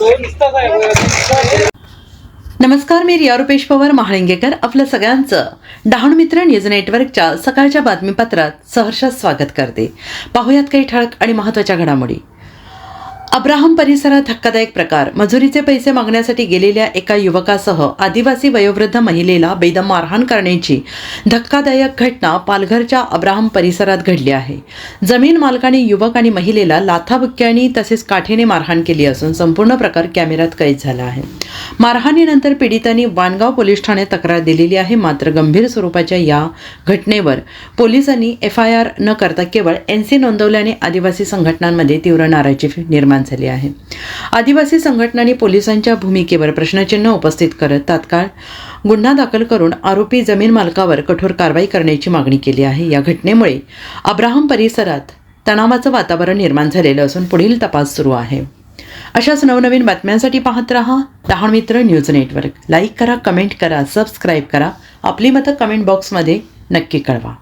दोन नमस्कार मी रिया रुपेश पवार महाळिंगेकर आपलं सगळ्यांचं. डहाणू मित्र न्यूज नेटवर्कच्या सकाळच्या बातमीपत्रात सहर्ष स्वागत करते. पाहुयात काही ठळक आणि महत्त्वाच्या घडामोडी. अब्राहम परिसरात धक्कादायक प्रकार. मजुरीचे पैसे मागण्यासाठी गेलेल्या एका युवकासह आदिवासी वयोवृद्ध महिलेला बेदम मारहाण करण्याची धक्कादायक घटना पालघरच्या अब्राहम परिसरात घडली आहे. जमीन मालकाने युवक आणि महिलेला लाथाबुक्क्यानी तसेच काठीने मारहाण केली असून संपूर्ण प्रकार कॅमेऱ्यात कैद झाला आहे. मारहाणीनंतर पीडितांनी वानगाव पोलीस ठाण्यात तक्रार दिलेली आहे. मात्र गंभीर स्वरूपाच्या या घटनेवर पोलिसांनी एफ आय आर न करता केवळ एन सी नोंदवल्याने आदिवासी संघटनांमध्ये तीव्र नाराजी निर्माण झाली आहे. आदिवासी संघटनांनी पोलिसांच्या भूमिकेवर प्रश्नचिन्ह उपस्थित करत तात्काळ गुन्हा दाखल करून आरोपी जमीन मालकावर कठोर कारवाई करण्याची मागणी केली आहे. या घटनेमुळे अब्राहम परिसरात तणावाचं वातावरण निर्माण झालेलं असून पुढील तपास सुरू आहे. अशाच नवनवीन बातम्यांसाठी पाहत रहा डहाण मित्र न्यूज नेटवर्क. लाईक करा कमेंट करा सबस्क्राईब करा. आपली मतं कमेंट बॉक्समध्ये नक्की कळवा.